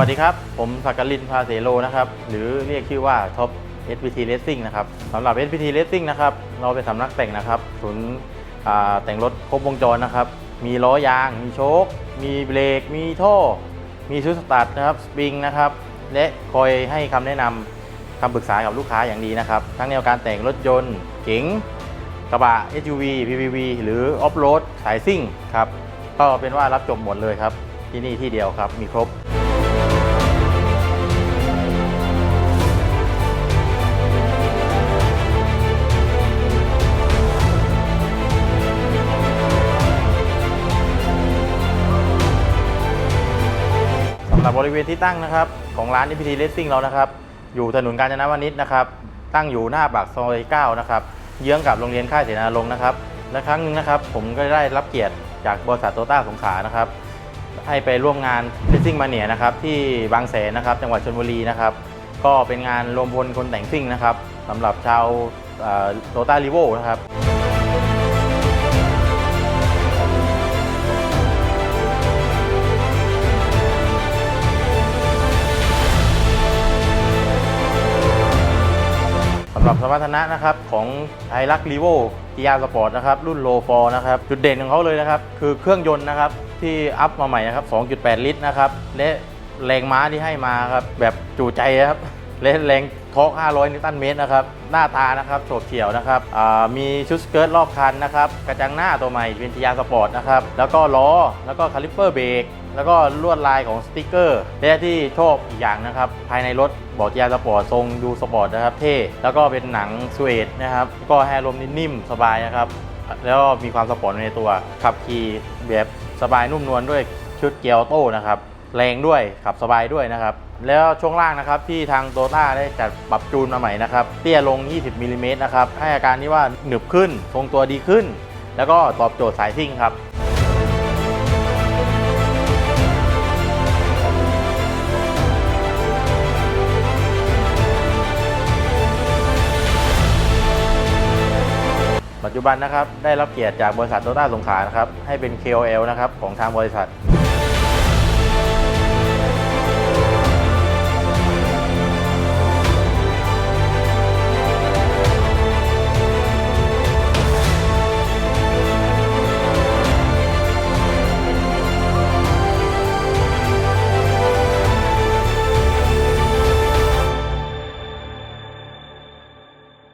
วัสดีครับ ผมสักกลินพาเสโลนะครับ หรือเรียกชื่อว่าท็อป SPT Racing นะครับสำหรับ SPT Racing นะครับ เราเป็นสำนักแต่งนะครับศูนย์แต่งรถครบวงจรนะครับ มีล้อยาง มีโชค มีเบรก มีท่อ มีชุดสตาร์ทนะครับ สปริงนะครับ และคอยให้คำแนะนำคำปรึกษากับลูกค้าอย่างดีนะครับ ทั้งแนวการแต่งรถยนต์ เก๋ง กระบะ SUV PPV หรือออฟโรดสายซิ่งครับ ก็เป็นว่ารับจบหมดเลยครับ ที่นี่ที่เดียวครับ มีครบ สำหรับบริเวณที่ตั้งนะครับของร้านนิพิธีเลสซิ่งเรานะครับ อยู่ถนนกาญจนวนิชนะครับ ตั้งอยู่หน้าปากซอย9นะครับ เยื้องกับโรงเรียนค่ายเสนาลงนะครับ และครั้งหนึงนะครับ ผมก็ได้รับเกียรติจากบริษัทโตต้าสงขลานะครับ ให้ไปร่วมงานเลสซิ่งมาเนียนะครับที่บางแสนนะครับ จังหวัดชลบุรีนะครับ ก็เป็นงานรวมพลคนแต่งซิ่งนะครับสำหรับชาวโตต้ารีโวนะครับ รับสมรรถนะนะครับของไฮรักลีโวทีอาร์สปอร์ตนะครับรุ่นโลฟอร์นะครับจุดเด่นของเขาเลยนะครับคือเครื่องยนต์นะครับที่อัพมาใหม่นะครับ 2.8 ลิตรนะครับและแรงม้าที่ให้มาครับแบบจูใจครับและแรง ทอก500 นิวตันเมตรนะครับ หน้าตานะครับโฉบเฉี่ยวนะครับมีชุดสเกิร์ตรอบคันนะครับ กระจังหน้าตัวใหม่เป็นทีอาร์สปอร์ตนะครับ แล้วก็ล้อ แล้วก็คาลิปเปอร์เบรก แล้วก็ลวดลายของสติกเกอร์ และที่ชอบอีกอย่างนะครับ ภายในรถบอกยาสปอร์ตทรงดูสปอร์ตนะครับ เท่ แล้วก็เป็นหนังสเวดนะครับ ก็ให้ลมนิ่มสบายนะครับ แล้วก็มีความสปอร์ตในตัว ขับขี่แบบสบายนุ่มนวลด้วยชุดเกียร์ออโต้นะครับ แรงด้วย ขับสบายด้วยนะครับ แล้วช่วงล่างนะครับที่ทางโตต้าได้จัดปรับจูนมาใหม่นะครับ เตี้ยลง 20มิลลิเมตรนะครับ ให้อาการที่ว่าหนึบขึ้น ทรงตัวดีขึ้น แล้วก็ตอบโจทย์สายซิ่งครับปัจจุบันนะครับได้รับเกียรติจากบริษัทโตต้าสงขลานะครับให้เป็น KOL นะครับของทางบริษัท